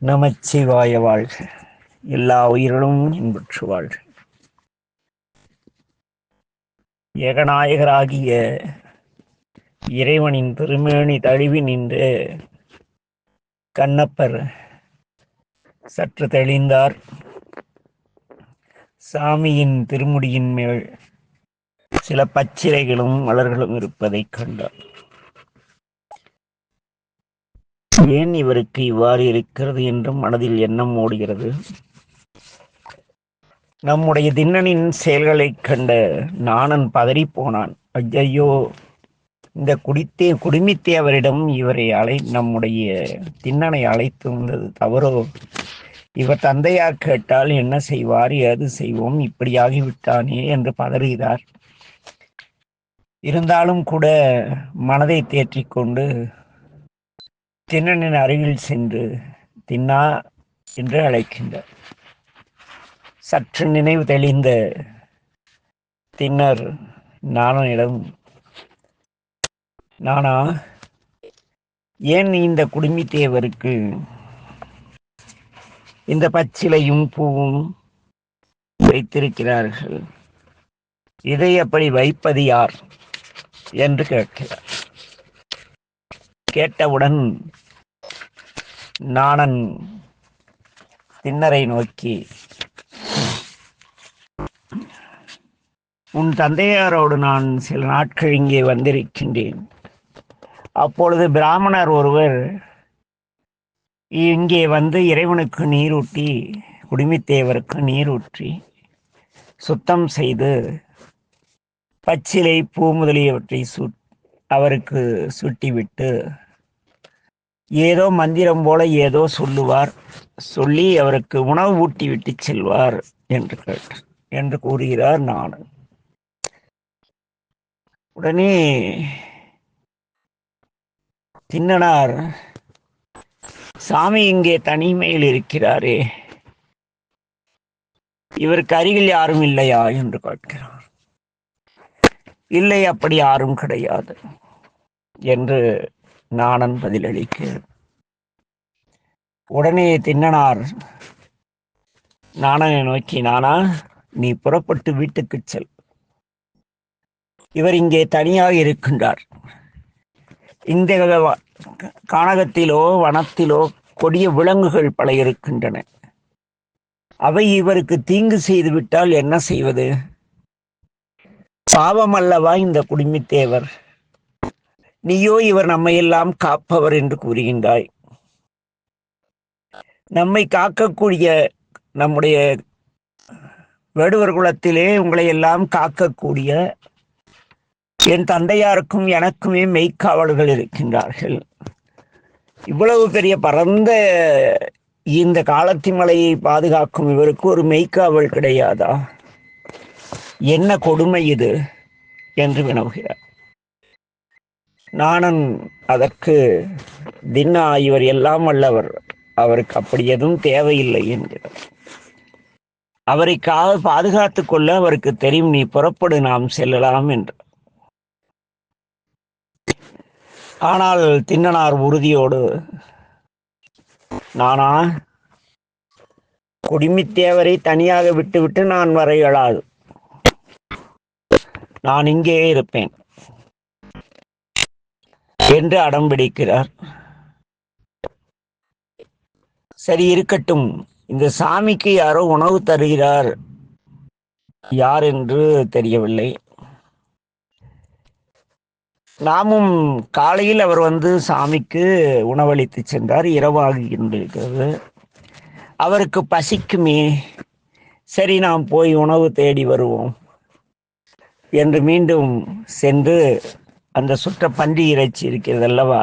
நமச்சிவாய வாழ்க. எல்லா உயிர்களும் இன்புற்று வாழ்க. ஏகநாயகராகிய இறைவனின் திருமேனி தழுவி நின்று கண்ணப்பர் சற்று தெளிந்தார். சாமியின் திருமுடியின் மேல் சில பச்சிலைகளும் மலர்களும் இருப்பதைக் கண்டார். ஏன் இவருக்கு இவ்வாறு இருக்கிறது என்றும் மனதில் எண்ணம் ஓடுகிறது? நம்முடைய தின்னனின் செயல்களைக் கண்ட நாணன் பதறிப் போனான். ஐயையோ இந்த குடித்தே குடுமித்தேவரிடம் இவரை அழை நம்முடைய தின்னனை அழைத்து வந்தது தவறோ? இவர் தந்தையார் கேட்டால் என்ன செய்வார் ஏது செய்வோம் இப்படியாகிவிட்டானே என்று பதறுகிறார் இருந்தாலும் கூட மனதை தேற்றிக்கொண்டு கொண்டு தின்னனின் அருகில் சென்று தின்னா என்று அழைக்கின்றார். சற்று நினைவு தெளிந்த தின்னர் நாணனிடம் நானா ஏன் இந்த குடும்பித்தேவருக்கு இந்த பச்சிலையும் பூவும் வைத்திருக்கிறார்கள்? இதை அப்படி வைப்பது யார்? என்று கேட்கிறார். கேட்டவுடன் நாணன் திண்ணரை நோக்கி உன் தந்தையாரோடு நான் சில நாட்கள் இங்கே வந்திருக்கின்றேன். அப்பொழுது பிராமணர் ஒருவர் இங்கே வந்து இறைவனுக்கு நீரூட்டி குடிமித்தேவருக்கு நீரூற்றி சுத்தம் செய்து பச்சிலை பூ முதலியவற்றை சுட் அவருக்கு சுட்டிவிட்டு ஏதோ மந்திரம் போல ஏதோ சொல்லுவார். சொல்லி அவருக்கு உணவு ஊட்டி விட்டு செல்வார் என்று கேட்டார் என்று கூறுகிறார் நான் உடனே தின்னனார் சாமி இங்கே தனிமையில் இருக்கிறாரே. இவருக்கு அருகில் யாரும் இல்லையா? என்று கேட்கிறார். இல்லை அப்படி யாரும் கிடையாது என்று நாணன் பதிலளிக்க. உடனே தின்னனார் நாணனை நோக்கி நானா நீ புறப்பட்டு வீட்டுக்கு செல். இவர் இங்கே தனியாக இருக்கின்றார். இந்த கானகத்திலோ வனத்திலோ கொடிய விலங்குகள் பல இருக்கின்றன. அவை இவருக்கு தீங்கு செய்து விட்டால் என்ன செய்வது? பாவம் அல்லவா இந்த தேவர் நீயோ இவர் நம்மையெல்லாம் காப்பவர் என்று கூறுகின்றாய். நம்மை காக்கக்கூடிய நம்முடைய வேடுவர் குலத்திலே உங்களை எல்லாம் காக்கக்கூடிய என் தந்தையாருக்கும் எனக்குமே மெய்க்காவல்கள் இருக்கின்றார்கள். இவ்வளவு பெரிய பரந்த இந்த காலத்தி மலையை பாதுகாக்கும் இவருக்கு ஒரு மெய்க்காவல் கிடையாதா? என்ன கொடுமை இது? என்று வினவுகிறார். நாணன் அதற்கு தின்னா இவர் எல்லாம் வல்லவர். அவருக்கு அப்படி எதுவும் தேவையில்லை என்கிறார். அவரை கா பாதுகாத்துக் கொள்ள அவருக்கு தெரியும். நீ புறப்படு நாம் செல்லலாம் என்று ஆனால் தின்னனார் உறுதியோடு நானா குடிமித்தேவரை தனியாக விட்டுவிட்டு நான் வர இயலாது. நான் இங்கே இருப்பேன். என்று அடம் பிடிக்கிறார். சரி இருக்கட்டும். இந்த சாமிக்கு யாரோ உணவு தருகிறார். யார் என்று தெரியவில்லை. நாமும் காலையில் அவர் வந்து சாமிக்கு உணவளித்து சென்றார். இரவாகின்றிருக்கிறது அவருக்கு பசிக்குமே. சரி நாம் போய் உணவு தேடி வருவோம் என்று மீண்டும் சென்று அந்த சுட்ட பன்றி இறைச்சி இருக்கிறது அல்லவா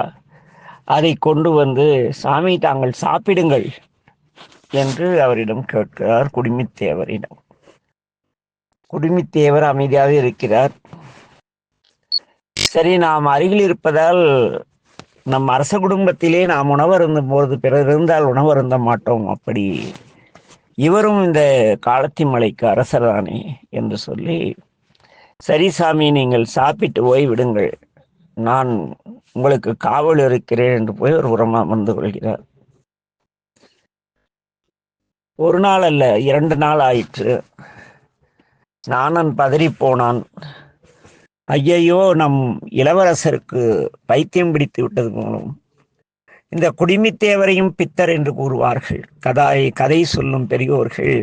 அதை கொண்டு வந்து சாமி தாங்கள் சாப்பிடுங்கள் என்று அவரிடம் கேட்கிறார் குடிமித்தேவரிடம். குடிமித்தேவர் அமைதியாக இருக்கிறார். சரி நாம் அருகில் இருப்பதால் நம் அரச குடும்பத்திலே நாம் உணவருந்தும் போது பிறர் இருந்தால் உணவருந்த மாட்டோம் அப்படி. இவரும் இந்த காலத்தி மலைக்கு அரசர் தானே என்று சொல்லி சரி சாமி நீங்கள் சாப்பிட்டு ஓய்விடுங்கள் நான் உங்களுக்கு காவல் இருக்கிறேன் என்று போய் ஒரு உரமா அமர்ந்து கொள்கிறார். ஒரு நாள் அல்ல இரண்டு நாள் ஆயிற்று. நானன் பதறி போனான் ஐயையோ நம் இளவரசருக்கு பைத்தியம் பிடித்து விட்டது மூலம் இந்த குடிமித்தேவரையும் பித்தர் என்று கூறுவார்கள். கதாய் கதை சொல்லும் பெரியோர்கள்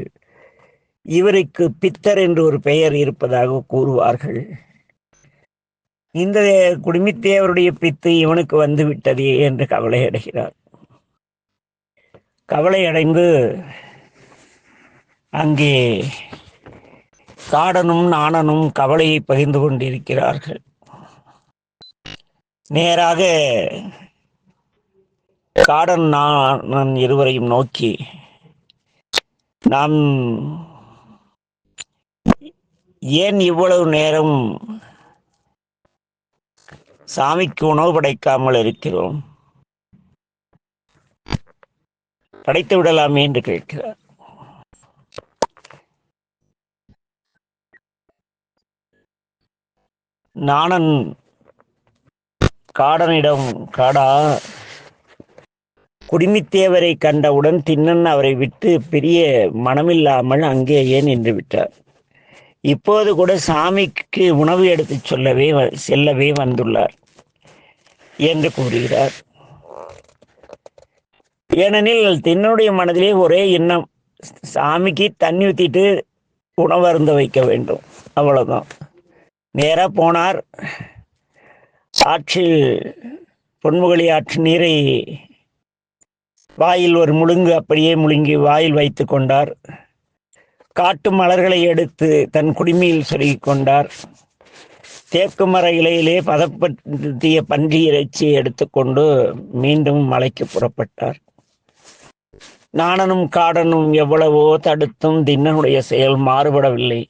இவருக்கு பித்தர் என்று ஒரு பெயர் இருப்பதாக கூறுவார்கள். இந்த குடும்பத்தேவருடைய பித்து இவனுக்கு வந்து விட்டதே என்று கவலை அடைகிறார். கவலை அடைந்து அங்கே காடனும் நாணனும் கவலையை பகிர்ந்து கொண்டிருக்கிறார்கள். நேராக காடன் நாணன் இருவரையும் நோக்கி நாம் ஏன் இவ்வளவு நேரம் சாமிக்கு உணவு படைக்காமல் இருக்கிறோம்? படைத்து விடலாமே என்று கேட்கிறார். நாணன் காடனிடம் காடா குடிமித்தேவரை கண்டவுடன் திண்ணன் அவரை விட்டு பெரிய மனமில்லாமல் அங்கேயே நின்று விட்டார் இப்போது கூட சாமிக்கு உணவு எடுத்து சொல்லவே செல்லவே வந்துள்ளார் என்று கூறுகிறார். ஏனெனில் தின்னுடைய மனதிலே ஒரே எண்ணம் சாமிக்கு தண்ணி ஊற்றிட்டு உணவு அருந்த வைக்க வேண்டும். அவ்வளவுதான். நேராக போனார். ஆற்றில் பொன்முகலி ஆற்று நீரை வாயில் ஒரு முழுங்கு அப்படியே முழுங்கி வாயில் வைத்து கொண்டார். காட்டு மலர்களை எடுத்து தன் குடிமையில் சொருகி கொண்டார். தேக்கு மர இலையிலே பதப்படுத்திய பன்றி இறைச்சியை எடுத்துக்கொண்டு மீண்டும் மலைக்கு புறப்பட்டார். நாணனும் காடனும் எவ்வளவோ தடுத்தும் தின்னனுடைய செயல் மாறுபடவில்லை.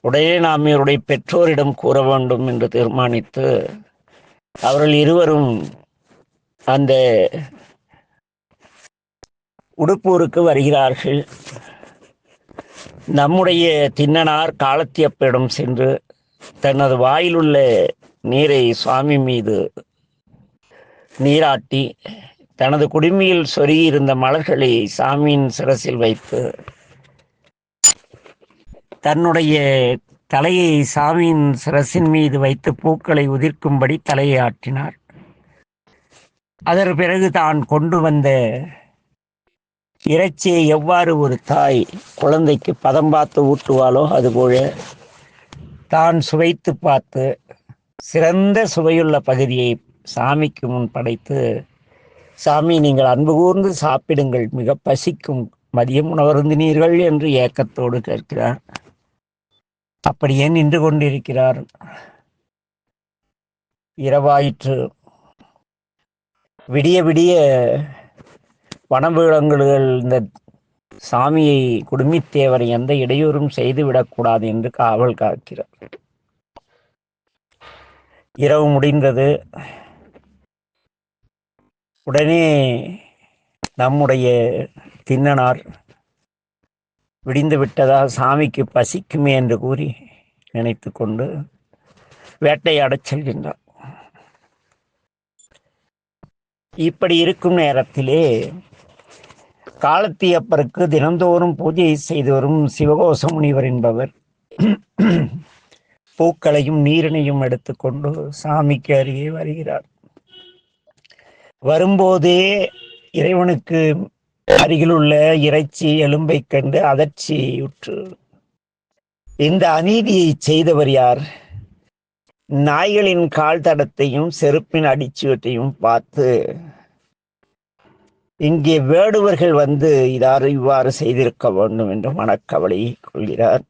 உடனே நாம் இவருடைய பெற்றோரிடம் கூற வேண்டும் என்று தீர்மானித்து அவர்கள் இருவரும் அந்த உடுப்பூருக்கு வருகிறார்கள். நம்முடைய தின்னனார் காலத்தியப்பிடம் சென்று தனது வாயிலுள்ள நீரை சுவாமி மீது நீராட்டி தனது குடுமியில் சொருகியிருந்த மலர்களை சாமியின் சிரசில் வைத்து தன்னுடைய தலையை சாமியின் சிரசின் மீது வைத்து பூக்களை உதிர்க்கும்படி தலையை ஆட்டினார். அதன் பிறகு தான் கொண்டு வந்த இறைச்சியை எவ்வாறு ஒரு தாய் குழந்தைக்கு பதம் பார்த்து ஊட்டுவாளோ அதுபோல தான் சுவைத்து பார்த்து சிறந்த சுவையுள்ள பகுதியை சாமிக்கு முன் படைத்து சாமி நீங்கள் அன்பு கூர்ந்து சாப்பிடுங்கள். மிக பசிக்கும் மதியம் உணவருந்தினீர்கள் என்று ஏக்கத்தோடு கேட்கிறார். அப்படியே நின்று கொண்டிருக்கிறார்? இரவாயிற்று. விடிய விடிய வனவிலங்குகள் இந்த சாமியை குடுமித்தேவரை எந்த இடையூறும் செய்து விடக்கூடாது என்று காவல் காக்கிறார். இரவு முடிந்தது. உடனே நம்முடைய தின்னனார் விடிந்து விட்டதா சாமிக்கு பசிக்குமே என்று கூறி நினைத்து கொண்டு வேட்டையாடச் செல்கின்றார். இப்படி இருக்கும் நேரத்திலே காலத்தியப்பருக்கு தினந்தோறும் பூஜை செய்து வரும் சிவகோச முனிவர் என்பவர். பூக்களையும் நீரினையும் எடுத்துக்கொண்டு சாமிக்கு அருகே வருகிறார். வரும்போதே இறைவனுக்கு அருகிலுள்ள இறைச்சி எலும்பை கண்டு அதிர்ச்சியுற்று இந்த அநீதியை செய்தவர் யார்? நாய்களின் கால் தடத்தையும் செருப்பின் அடிச்சுவட்டையும் பார்த்து இங்கே வேடுவர்கள் வந்து இதாறு இவ்வாறு செய்திருக்க வேண்டும் என்று மனக்கவலை கொள்கிறார்.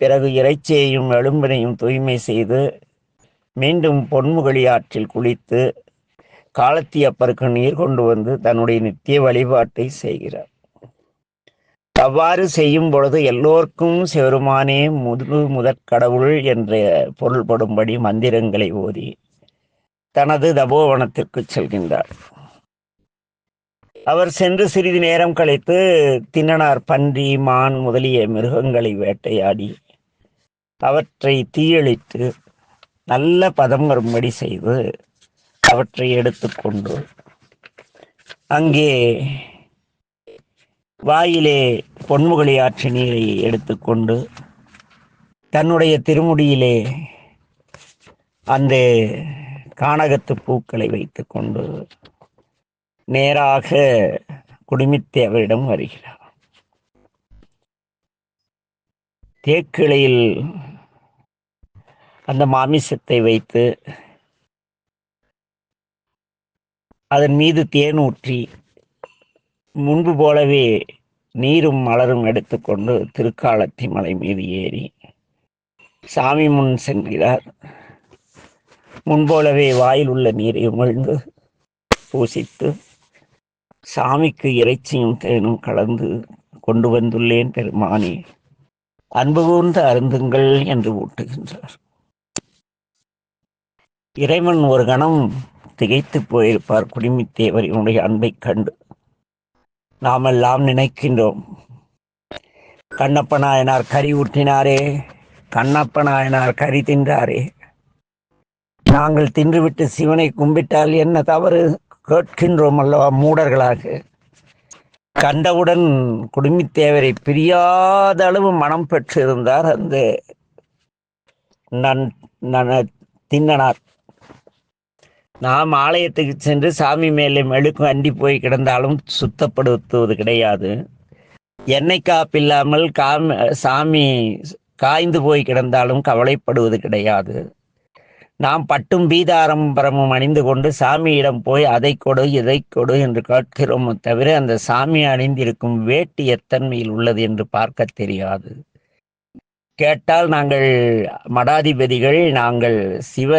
பிறகு இறைச்சியையும் எலும்பினையும் தூய்மை செய்து மீண்டும் பொன்முகலி ஆற்றில் குளித்து காலத்தியப்பருக்கு நீர் கொண்டு வந்து தன்னுடைய நித்திய வழிபாட்டை செய்கிறார். அவ்வாறு செய்யும் பொழுது எல்லோருக்கும் சிவருமானே முது முதற் கடவுள் என்ற பொருள்படும்படி மந்திரங்களை ஓதி தனது தபோவனத்திற்கு செல்கின்றார். அவர் சென்று சிறிது நேரம் கழித்து தின்னனார் பன்றி மான் முதலிய மிருகங்களை வேட்டையாடி அவற்றை தீயழித்து நல்ல பதம் வரும்படி செய்து அவற்றை எடுத்துக்கொண்டு அங்கே வாயிலே பொன்முகலி ஆற்று நீரை எடுத்துக்கொண்டு தன்னுடைய திருமுடியிலே அந்த கானகத்து பூக்களை வைத்துக்கொண்டு நேராக குடுமித்தேவரிடம் வருகிறார். தேக்கிளையில் அந்த மாமிசத்தை வைத்து அதன் மீது தேன் ஊற்றி முன்பு போலவே நீரும் மலரும் எடுத்துக்கொண்டு திருக்காலத்தி மலை மீது ஏறி சாமி முன் சென்றார் முன்போலவே வாயில் உள்ள நீரை உமிழ்ந்து பூசித்து சாமிக்கு இறைச்சியும் தேனும் கலந்து கொண்டு வந்துள்ளேன் பெருமானே. அன்பு கூர்ந்து அருந்துங்கள் என்று ஊட்டுகின்றார். இறைவன் ஒரு கணம் திகைத்து போயிருப்பார் குடிமித்தேவரினுடைய அன்பை கண்டு. நாமெல்லாம் நினைக்கின்றோம். கண்ணப்ப நாயனார் கறி ஊட்டினாரே கண்ணப்ப நாயனார் கறி தின்றாரே. நாங்கள் தின்றுவிட்டு சிவனை கும்பிட்டால் என்ன தவறு? கேட்கின்றோம் அல்லவா மூடர்களாக? கண்டவுடன் குடுமித்தேவரை பிரியாத அளவு மனம் பெற்றிருந்தார் அந்த நன் நன தின்னனார். நாம் ஆலயத்துக்கு சென்று சாமி மேலே மெழுக்கு அண்டி போய் கிடந்தாலும் சுத்தப்படுத்துவது கிடையாது. எண்ணெய் காப்பில்லாமல் காம சாமி காய்ந்து போய் கிடந்தாலும் கவலைப்படுவது கிடையாது. நாம் பட்டும் பீதாரம்பரமும் அணிந்து கொண்டு சாமியிடம் போய் அதை கொடு இதை கொடு என்று கேட்கிறோமோ தவிர அந்த சாமி அணிந்திருக்கும் வேட்டி எத்தன்மையில் உள்ளது என்று பார்க்க தெரியாது. கேட்டால் நாங்கள் மடாதிபதிகள் நாங்கள் சிவ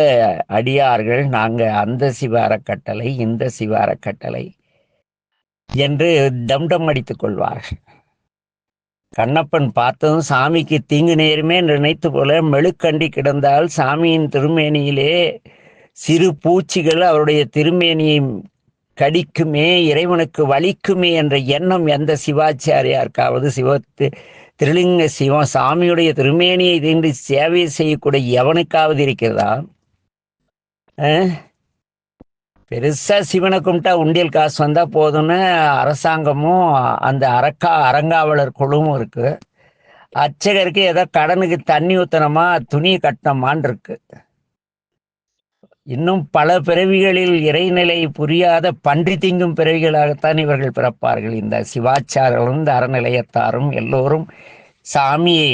அடியார்கள் நாங்கள் அந்த சிவ அறக்கட்டளை இந்த சிவ அறக்கட்டளை என்று தம்டம் அடித்துக் கொள்வார்கள். கண்ணப்பன் பார்த்ததும் சாமிக்கு தீங்கு நேருமே நினைத்து போல மெழுக்கண்டி கிடந்தால் சாமியின் திருமேனியிலே சிறு பூச்சிகள் அவருடைய திருமேனியை கடிக்குமே இறைவனுக்கு வலிக்குமே என்ற எண்ணம் எந்த சிவாச்சாரியாருக்காவது சிவத்து திருலிங்க சிவம் சாமியுடைய திருமேனியை தீண்டு சேவை செய்யக்கூடிய எவனுக்காவது இருக்கிறதா? ஆ? பெருசா சிவனை கும்பிட்டா உண்டியல் காசு வந்தா போதும்னு அரசாங்கமும் அந்த அரக்கா அறங்காவலர் குழுவும் இருக்கு. அர்ச்சகருக்கு ஏதோ கடனுக்கு தண்ணி ஊத்தணுமா துணி கட்டணமான் இருக்கு. இன்னும் பல பிறவிகளில் இறைநிலை புரியாத பன்றி திங்கும் பிறவிகளாகத்தான் இவர்கள் பிறப்பார்கள். இந்த சிவாச்சாரர்களும் இந்த அறநிலையத்தாரும் எல்லோரும் சாமியை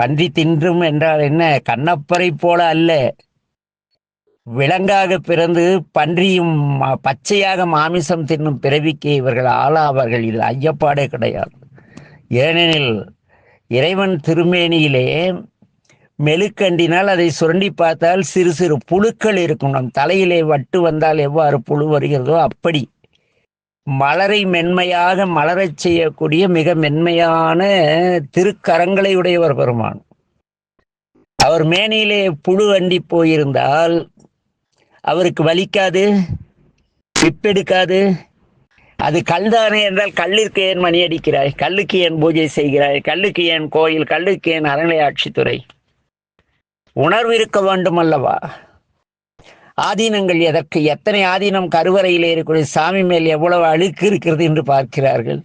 பன்றி தின்றும் என்றால் என்ன கண்ணப்பரை போல அல்ல. விலங்காக பிறந்து பன்றியும் ம- பச்சையாக மாமிசம் தின்னும் பிறவிக்கு இவர்கள் ஆளாவார்கள். இது ஐயப்பாடே கிடையாது. ஏனெனில் இறைவன் திருமேனியிலே மெழுக்கண்டினால் அதை சுரண்டி பார்த்தால் சிறு சிறு புழுக்கள் இருக்கும். நம் தலையிலே வட்டு வந்தால் எவ்வாறு புழு வருகிறதோ அப்படி. மலரை மென்மையாக மலரச் செய்யக்கூடிய மிக மென்மையான திருக்கரங்களை உடையவர் பெருமான். அவர் மேனியிலே புழு அண்டி போயிருந்தால் அவருக்கு வலிக்காது பிப்பெடுக்காது. அது கல்தானே என்றால் கல்லிற்கு ஏன் மணி அடிக்கிறாய்? கல்லுக்கு ஏன் பூஜை செய்கிறாய்? கல்லுக்கு ஏன் கோயில்? கல்லுக்கு ஏன் அறநிலையாட்சித்துறை உணர்வு இருக்க வேண்டும் அல்லவா ஆதீனங்கள் எதற்கு? எத்தனை ஆதீனம் கருவறையிலே இருக்கக்கூடிய சாமி மேல் எவ்வளவு அழுக்கு இருக்கிறது என்று பார்க்கிறார்கள்.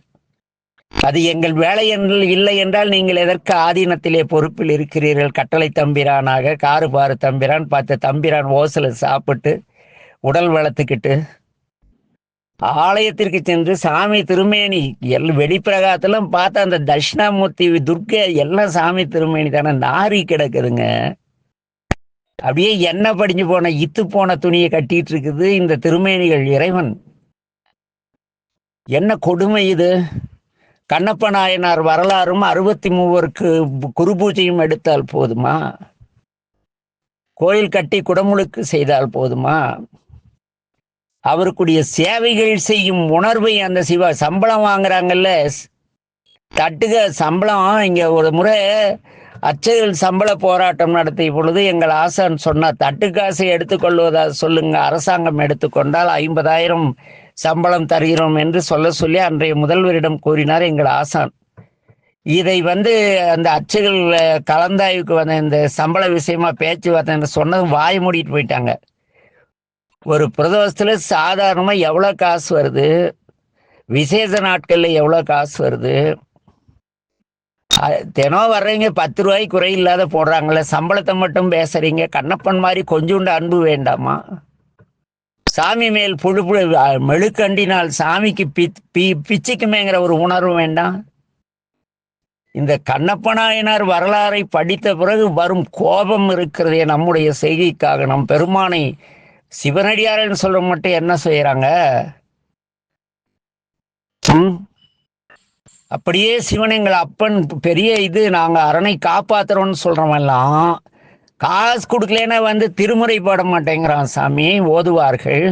அது எங்கள் வேலை என்று இல்லை என்றால் நீங்கள் எதற்கு ஆதீனத்திலே பொறுப்பில் இருக்கிறீர்கள்? கட்டளை தம்பிரானாக காரு பாரு தம்பிரான் பார்த்த தம்பிரான் ஓசல சாப்பிட்டு உடல் வளர்த்துக்கிட்டு ஆலயத்திற்கு சென்று சாமி திருமேனி எல் வெளிப்பிரகாரத்திலும் பார்த்தா அந்த தட்சிணாமூர்த்தி துர்க்கை எல்லாம் சாமி திருமேனி தானே நாரி கிடக்குதுங்க. அப்படியே எண்ணெய் படிஞ்சு போன இத்து போன துணியை கட்டிட்டு இருக்குது இந்த திருமேனிகள் இறைவன். என்ன கொடுமை இது? கண்ணப்ப நாயனார் வரலாறும் அறுபத்தி மூவருக்கு குரு பூஜையும் எடுத்தால் போதுமா? கோயில் கட்டி குடமுழுக்கு செய்தால் போதுமா? அவருக்குடைய சேவைகள் செய்யும் உணர்வை அந்த சிவா சம்பளம் வாங்குறாங்கல்ல. தட்டுக சம்பளம். இங்க ஒரு முறை அர்ச்சகர்கள் சம்பள போராட்டம் நடத்திய பொழுது எங்கள் ஆசான் சொன்னார் தட்டுக்காசை எடுத்துக்கொள்வதா சொல்லுங்க அரசாங்கம் எடுத்துக்கொண்டால் ஐம்பதாயிரம் சம்பளம் தருகிறோம் என்று சொல்ல சொல்லி அன்றைய முதல்வரிடம் கூறினார் எங்கள் ஆசான். இதை வந்து அந்த அச்சுகள் கலந்தாய்வுக்கு வந்த இந்த சம்பள விஷயமா பேச்சுவார்த்தை சொன்னதும் வாய் மூடிட்டு போயிட்டாங்க. ஒரு பிரதோஷத்துல சாதாரணமா எவ்வளோ காசு வருது? விசேஷ நாட்கள்ல எவ்வளோ காசு வருது? தினம் வர்றீங்க பத்து ரூபாய்க்கு குறை இல்லாத போடுறாங்களே சம்பளத்தை மட்டும் பேசுறீங்க கண்ணப்பன் மாதிரி கொஞ்சோண்டு அன்பு வேண்டாமா? சாமி மேல் புழு புழு மெழுக்கண்டினால் சாமிக்கு பி பி பிச்சுக்குமேங்கிற ஒரு உணர்வு வேண்டாம். இந்த கண்ணப்பனாயனார் வரலாறை படித்த பிறகு வரும் கோபம் இருக்கிறதே நம்முடைய செய்கைக்காக. நம் பெருமானை சிவனடியாரன்னு சொல்ல மட்டும் என்ன செய்யறாங்க? ம்? அப்படியே சிவன் எங்கள் அப்பன் பெரிய இது நாங்கள் அரணை காப்பாத்துறோம்னு சொல்றவெல்லாம் காசு கொடுக்கலன்னா வந்து திருமுறை பாட மாட்டேங்கிறான் சாமி ஓதுவார்கள்.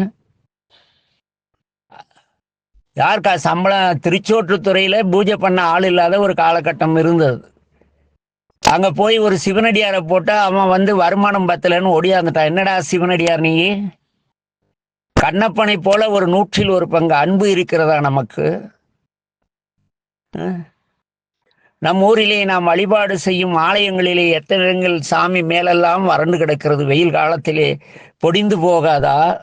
யாருக்கா சம்பளம்? திருச்சோற்றுத்துறையில பூஜை பண்ண ஆள் இல்லாத ஒரு காலகட்டம் இருந்தது. அங்க போய் ஒரு சிவனடியாரை போட்டு அவன் வந்து வருமானம் பத்தலன்னு ஒடியாந்துட்டான். என்னடா சிவனடியார் நீ? கண்ணப்பனை போல ஒரு நூற்றில் ஒரு பங்கு அன்பு இருக்கிறதா நமக்கு? நம் ஊரிலே நாம் வழிபாடு செய்யும் ஆலயங்களிலே எத்தனை இடங்கள் சாமி மேலெல்லாம் வறண்டு கிடக்கிறது? வெயில் காலத்திலே பொடிந்து போகாதா?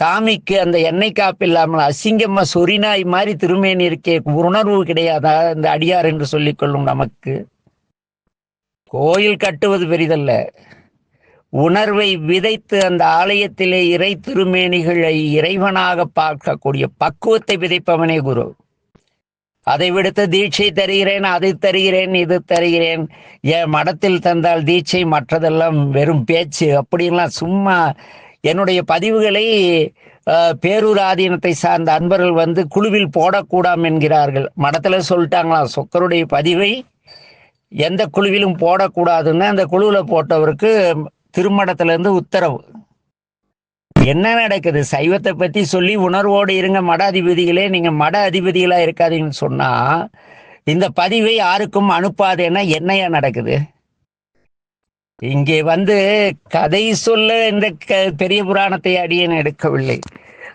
சாமிக்கு அந்த எண்ணெய் காப்பு இல்லாமல் அசிங்கம்மா சொரிநாய் மாதிரி திருமேனி இருக்கே உணர்வு கிடையாதா? இந்த அடியார் என்று சொல்லிக் கொள்ளும் நமக்கு. கோயில் கட்டுவது பெரிதல்ல. உணர்வை விதைத்து அந்த ஆலயத்திலே இறை திருமேனிகளை இறைவனாக பார்க்கக்கூடிய பக்குவத்தை விதைப்பவனே குரு. அதை விடுத்து தீட்சை தருகிறேன் அது தருகிறேன் இது தருகிறேன். என் மடத்தில் தந்தால் தீட்சை மற்றதெல்லாம் வெறும் பேச்சு. அப்படின்லாம் சும்மா என்னுடைய பதிவுகளை பேரூராதீனத்தை பேரூர் ஆதீனத்தை சார்ந்த அன்பர்கள் வந்து குழுவில் போடக்கூடாம் என்கிறார்கள். மடத்தில் சொல்லிட்டாங்களாம் சொக்கருடைய பதிவை எந்த குழுவிலும் போடக்கூடாதுன்னு அந்த குழுவில் போட்டவருக்கு திருமடத்துலேருந்து உத்தரவு. என்ன நடக்குது? சைவத்தை பத்தி சொல்லி உணர்வோடு இருங்க. மட அதிபதிகளே நீங்க மட அதிபதிகளா இருக்காதீங்கன்னு சொன்னா இந்த பதிவை யாருக்கும் அனுப்பாதேன்னா என்னையா நடக்குது? இங்கே வந்து கதை சொல்ல இந்த க- பெரிய புராணத்தை அடியேன் எடுக்கவில்லை.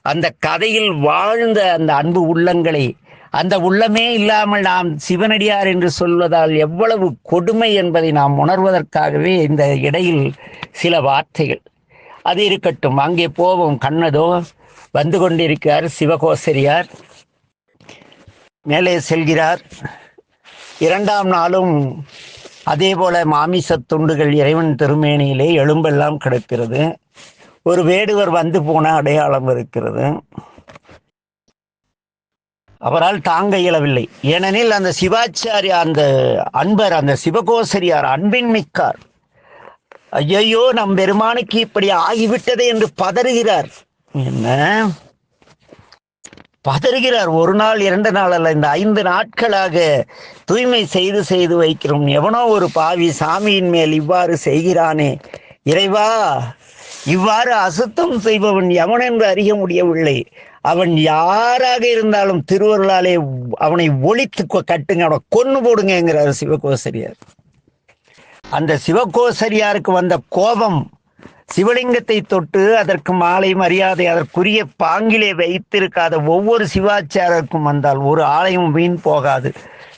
அந்த கதையில் வாழ்ந்த அந்த அன்பு உள்ளங்களை அந்த உள்ளமே இல்லாமல் நாம் சிவனடியார் என்று சொல்வதால் எவ்வளவு கொடுமை என்பதை நாம் உணர்வதற்காகவே இந்த இடையில் சில வார்த்தைகள். அது இருக்கட்டும். அங்கே போவோம். கண்ணதோ வந்து கொண்டிருக்கிறார் சிவகோசரியார். மேலே செல்கிறார். இரண்டாம் நாளும் அதே போல மாமிச துண்டுகள் இறைவன் திருமேனியிலே எலும்பெல்லாம் கிடக்கிறது. ஒரு வேடுவர் வந்து போன அடையாளம் இருக்கிறது. அவரால் தாங்க இயலவில்லை. ஏனெனில் அந்த சிவாச்சாரியா அந்த அன்பர் அந்த சிவகோசரியார் அன்பின் மிக்கார். ஐயையோ நம் பெருமானுக்கு இப்படி ஆகிவிட்டதே என்று பதறுகிறார். என்ன? பதறுகிறார். ஒரு நாள் இரண்டு நாள் அல்ல இந்த ஐந்து நாட்களாக தூய்மை செய்து செய்து வைக்கிறோம். எவனோ ஒரு பாவி சாமியின் மேல் இவ்வாறு செய்கிறானே. இறைவா இவ்வாறு அசுத்தம் செய்பவன் எவன் என்று அறிய முடியவில்லை. அவன் யாராக இருந்தாலும் திருவருளாலே அவனை ஒழித்து கட்டுங்க அவனை கொன்னு போடுங்கிறார் சிவகோசரியார். அந்த சிவகோசரியாருக்கு வந்த கோபம் சிவலிங்கத்தை தொட்டு அதற்கு மாலை மரியாதை அதற்குரிய பாங்கிலே வைத்திருக்காத ஒவ்வொரு சிவாச்சாரருக்கும் வந்தால் ஒரு ஆலயம் வீண் போகாது.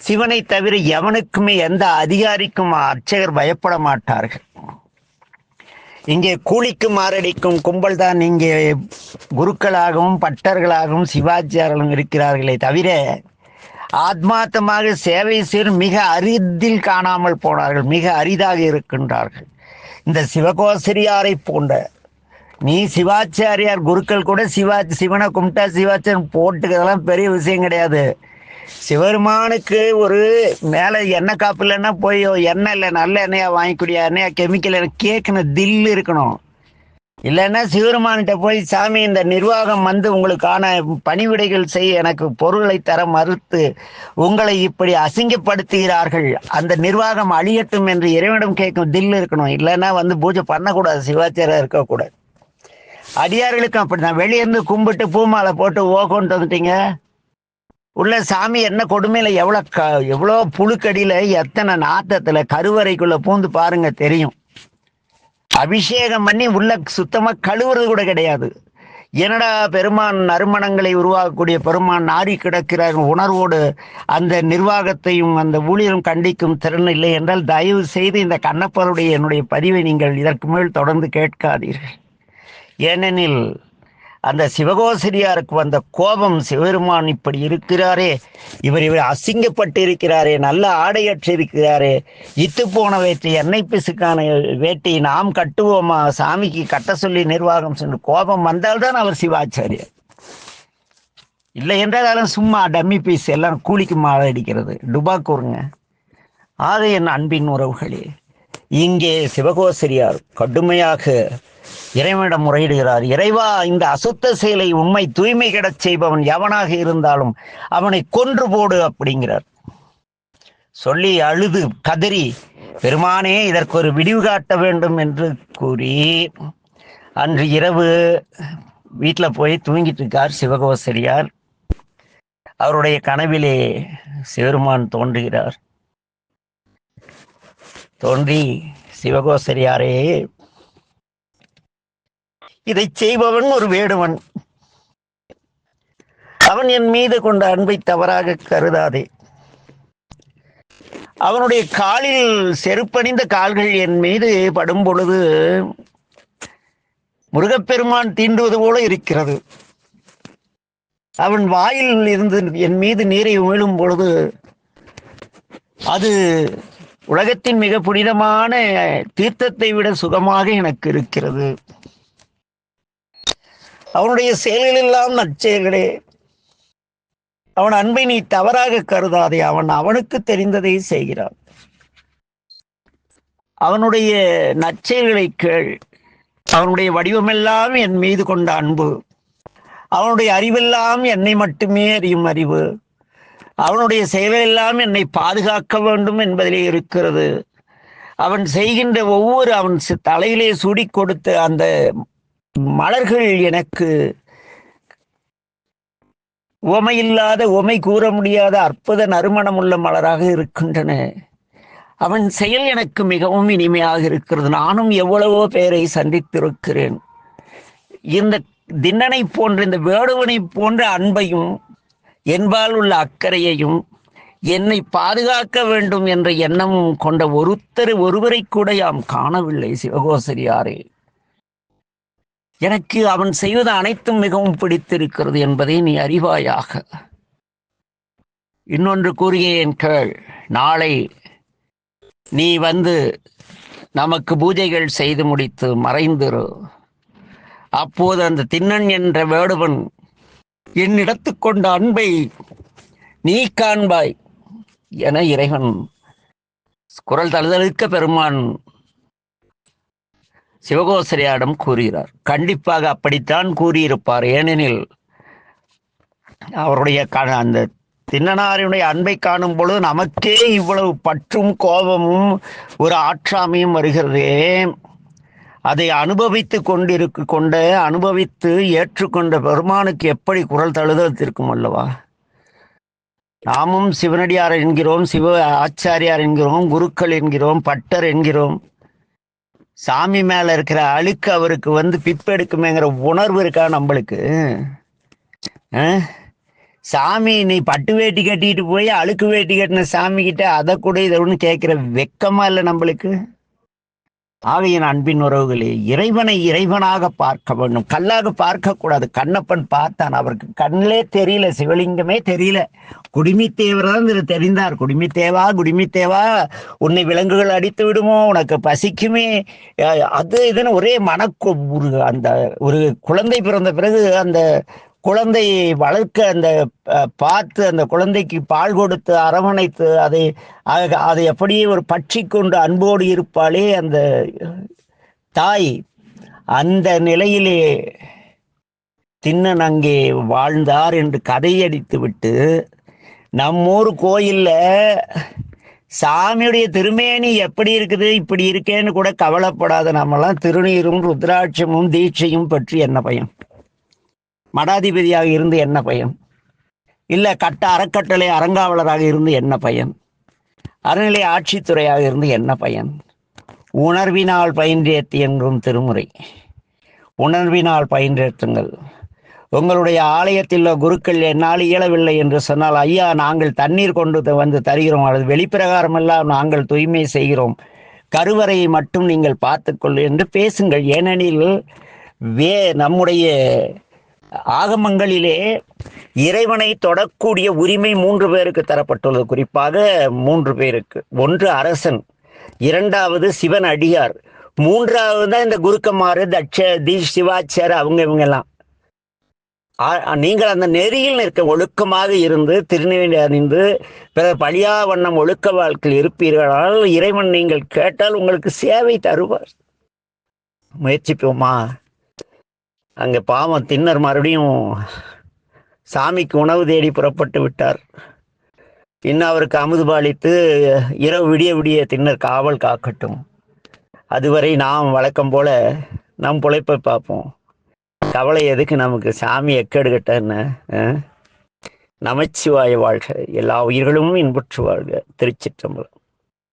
சிவனை தவிர எவனுக்குமே எந்த அதிகாரிக்கும் அர்ச்சகர் பயப்பட மாட்டார்கள். இங்கே கூலிக்கு மாரடிக்கும் கும்பல் தான் இங்கே குருக்களாகவும் பட்டர்களாகவும் சிவாச்சாரர்களும் இருக்கிறார்களே தவிர ஆத்மார்த்தமாக சேவை செய்யும் மிக அரிதில் காணாமல் போனார்கள் மிக அரிதாக இருக்கின்றார்கள். இந்த சிவகோசரியாரை போன்ற நீ சிவாச்சாரியார் குருக்கள் கூட சிவா சிவனை கும்பிட்டா சிவாச்சன் போட்டுக்கிறதெல்லாம் பெரிய விஷயம் கிடையாது. சிவருமானுக்கு ஒரு மேலே எண்ணெய் காப்பு இல்லைன்னா போய் எண்ணெய் இல்லை நல்ல எண்ணெயாக வாங்கிக்கூடிய எண்ணெயா கெமிக்கல் கேட்கணும் தில் இருக்கணும். இல்லைன்னா சிவருமான்கிட்ட போய் சாமி இந்த நிர்வாகம் வந்து உங்களுக்கான பணிவிடைகள் செய்ய எனக்கு பொருளை தர மறுத்து உங்களை இப்படி அசிங்கப்படுத்துகிறார்கள். அந்த நிர்வாகம் அழியட்டும் என்று இறைவனிடம் கேட்கும் தில் இருக்கணும். இல்லைன்னா வந்து பூஜை பண்ணக்கூடாது சிவாச்சாரம் இருக்கக்கூடாது. அடியார்களுக்கும் அப்படிதான் வெளியே இருந்து கும்பிட்டு பூமாலை போட்டு ஓகோன்ட்டு வந்துட்டீங்க. உள்ள சாமி என்ன கொடுமையில எவ்வளோ க எவ்வளோ புழுக்கடியில் எத்தனை நாத்தத்துல கருவறைக்குள்ளே பூந்து பாருங்க தெரியும். அபிஷேகம் பண்ணி உள்ள சுத்தமாக கழுவுறது கூட கிடையாது. என்னடா பெருமான் நறுமணங்களை உருவாக்கக்கூடிய பெருமான் நாரி கிடக்கிறார் உணர்வோடு அந்த நிர்வாகத்தையும் அந்த ஊழியரும் கண்டிக்கும் திறன் இல்லை என்றால் தயவு செய்து இந்த கண்ணப்பருடைய என்னுடைய பதிவை நீங்கள் இதற்கு மேல் தொடர்ந்து கேட்காதீர்கள். ஏனெனில் அந்த சிவகோசரியாருக்கு வந்த கோபம் சிவபெருமான் இப்படி இருக்கிறாரே இவர் இவர் அசிங்கப்பட்டு இருக்கிறாரே நல்ல ஆடையற்று இருக்கிறாரே இத்து போன வேட்டி எண்ணெய் பிசுக்கான வேட்டி நாம் கட்டுவோமா சாமிக்கு கட்ட சொல்லி நிர்வாகம் சென்று கோபம் வந்தால்தான் அவர் சிவாச்சாரியர். இல்லை என்றாலும் சும்மா டம்மி பீஸ் எல்லாம் கூலிக்கு மாலை அடிக்கிறது. டுபா கூறுங்க. ஆக என் அன்பின் உறவுகளே இங்கே சிவகோசரியார் கடுமையாக இறைவனிடம் முறையிடுகிறார். இறைவா இந்த அசுத்த செயலை உண்மை தூய்மை கிடச் செய்பவன் எவனாக இருந்தாலும் அவனை கொன்று போடு அப்படிங்கிறார். சொல்லி அழுது கதறி பெருமானே இதற்கு ஒரு விடிவு காட்ட வேண்டும் என்று கூறி அன்று இரவு வீட்டில் போய் தூங்கிட்டு இருக்கார் சிவகோசரியார். அவருடைய கனவிலே சிவருமான் தோன்றுகிறார். தோன்றி சிவகோசரியாரே. இதை செய்பவன் ஒரு வேடுவன். அவன் என் மீது கொண்ட அன்பை தவறாக கருதாதே. அவனுடைய காலில் செருப்பணிந்த கால்கள் என் மீது படும் பொழுது முருகப்பெருமான் தீண்டுவது போல இருக்கிறது. அவன் வாயில் இருந்து என் மீது நீரை உமிழும் பொழுது அது உலகத்தின் மிக புனிதமான தீர்த்தத்தை விட சுகமாக எனக்கு இருக்கிறது. அவனுடைய செயல்கள் எல்லாம் நற்செயல்களே. அவன் அன்பை நீ தவறாக கருதாதே. அவன் அவனுக்கு தெரிந்ததை செய்கிறான். அவனுடைய நற்செயல்களை கேள். அவனுடைய வடிவமெல்லாம் என் மீது கொண்ட அன்பு. அவனுடைய அறிவெல்லாம் என்னை மட்டுமே அறியும் அறிவு. அவனுடைய செயலெல்லாம் என்னை பாதுகாக்க வேண்டும் என்பதிலே இருக்கிறது. அவன் செய்கின்ற ஒவ்வொரு அவன் தலையிலே சூடி கொடுத்த அந்த மலர்கள் எனக்கு உவமையில்லாத உமை கூற முடியாத அற்புத நறுமணமுள்ள மலராக இருக்கின்றன. அவன் செயல் எனக்கு மிகவும் இனிமையாக இருக்கிறது. நானும் எவ்வளவோ பேரை சந்தித்திருக்கிறேன். இந்த தின்னனை போன்ற இந்த வேடுவனை போன்ற அன்பையும் என்பால் உள்ள அக்கறையையும் என்னை பாதுகாக்க வேண்டும் என்ற எண்ணமும் கொண்ட ஒருத்தர் ஒருவரை கூட யாம் காணவில்லை சிவகோசரியாரே. எனக்கு அவன் செய்வது அனைத்தும் மிகவும் பிடித்திருக்கிறது என்பதை நீ அறிவாயாக. இன்னொன்று கூறுகிறேன் கேள். நாளை நீ வந்து நமக்கு பூஜைகள் செய்து முடித்து மறைந்திரு. அப்போது அந்த திண்ணன் என்ற வேடுவன் என்னிடத்து கொண்ட அன்பை நீ காண்பாய் என இறைவன் குரல் தழுதழுக்க பெருமான் சிவகோசரியாடம் கூறுகிறார். கண்டிப்பாக அப்படித்தான் கூறியிருப்பார். ஏனெனில் அவருடைய க- அந்த தின்னனாரினுடைய அன்பை காணும் பொழுது நமக்கே இவ்வளவு பற்றும் கோபமும் ஒரு ஆற்றாமையும் வருகிறதே. அதை அனுபவித்து கொண்டிருக்க கொண்ட அனுபவித்து ஏற்றுக்கொண்ட பெருமானுக்கு எப்படி குரல் தழுதத்திருக்கும் அல்லவா? நாமும் சிவனடியார் என்கிறோம் சிவ ஆச்சாரியார் என்கிறோம் குருக்கள் என்கிறோம் பட்டர் என்கிறோம். சாமி மேல இருக்கிற அழுக்கு அவருக்கு வந்து பிப்பெடுக்குமேங்கிற உணர்வு இருக்கா நம்மளுக்கு? ஆ? சாமி நீ பட்டு வேட்டி கட்டிட்டு போய் அழுக்கு வேட்டி கட்டின சாமி கிட்ட அதை கூட இதை ஒன்று கேட்குற வெக்கமா இல்லை நம்மளுக்கு? ஆக என் அன்பின் உறவுகளே இறைவனை இறைவனாக பார்க்க வேண்டும். கல்லாக பார்க்கக்கூடாது. கண்ணப்பன் பார்த்தான். அவருக்கு கண்ணிலே தெரியல சிவலிங்கமே தெரியல. குடிமித்தேவர் தான் இது தெரிந்தார். குடிமித்தேவா குடிமித்தேவா உன்னை விலங்குகள் அடித்து விடுமோ உனக்கு பசிக்குமே. அது இதுன்னு ஒரே மனக்கு ஒரு அந்த ஒரு குழந்தை பிறந்த பிறகு அந்த குழந்தையை வளர்க்க அந்த பார்த்து அந்த குழந்தைக்கு பால் கொடுத்து அரவணைத்து அதை அதை அப்படியே ஒரு பற்றி கொண்டு அன்போடு இருப்பாளே அந்த தாய். அந்த நிலையிலே திண்ணன் அங்கே வாழ்ந்தார் என்று கதையடித்து விட்டு நம்மூர் கோயிலில் சாமியுடைய திருமேனி எப்படி இருக்குது இப்படி இருக்கேன்னு கூட கவலைப்படாத நம்மலாம் திருநீரும் ருத்ராட்சமும் தீட்சையும் பற்றி என்ன பயம்? மடாதிபதியாக இருந்து என்ன பயன்? இல்லை கட்ட அறக்கட்டளை அறங்காவலராக இருந்து என்ன பயன்? அறநிலை ஆட்சித்துறையாக இருந்து என்ன பயன்? உணர்வினால் பயின்றேத்து என்றும் திருமுறை. உணர்வினால் பயின்றேற்றுங்கள் உங்களுடைய ஆலயத்தில் உள்ள குருக்கள் என்னால் இயலவில்லை என்று சொன்னால் ஐயா நாங்கள் தண்ணீர் கொண்டு வந்து தருகிறோம். அல்லது வெளிப்பிரகாரம் எல்லாம் நாங்கள் தூய்மை செய்கிறோம். கருவறையை மட்டும் நீங்கள் பார்த்துக்கொள் என்று பேசுங்கள். ஏனெனில் வே நம்முடைய ஆகமங்களிலே இறைவனை தொடக்கூடிய உரிமை மூன்று பேருக்கு தரப்பட்டுள்ளது. குறிப்பாக மூன்று பேருக்கு. ஒன்று அரசன் இரண்டாவது சிவன் அடியார் மூன்றாவது தான் இந்த குருக்கமாறு தட்ச தி சிவாச்சார் அவங்க இவங்க எல்லாம் ஆ- நீங்கள் அந்த நெறியில் நிற்க ஒழுக்கமாக இருந்து திருநெல்வேலி அணிந்து பிறர் பழியா வண்ணம் ஒழுக்க வாழ்க்கையில் இருப்பீர்களால் இறைவன் நீங்கள் கேட்டால் உங்களுக்கு சேவை தருவார். முயற்சிப்போமா? அங்கே பாவம் தின்னர். மறுபடியும் சாமிக்கு உணவு தேடி புறப்பட்டு விட்டார். இன்னும் அவருக்கு அமுது பாலித்து இரவு விடிய விடிய தின்னர் காவல் காக்கட்டும். அதுவரை நாம் வழக்கம் போல நம் பிழைப்பை பார்ப்போம். கவலை எதுக்கு நமக்கு? சாமி எக்கேடு என்ன நமச்சிவாய வாழ்க. எல்லா உயிர்களும் இன்புற்று வாழ்க. திருச்சிற்றம்பலம்.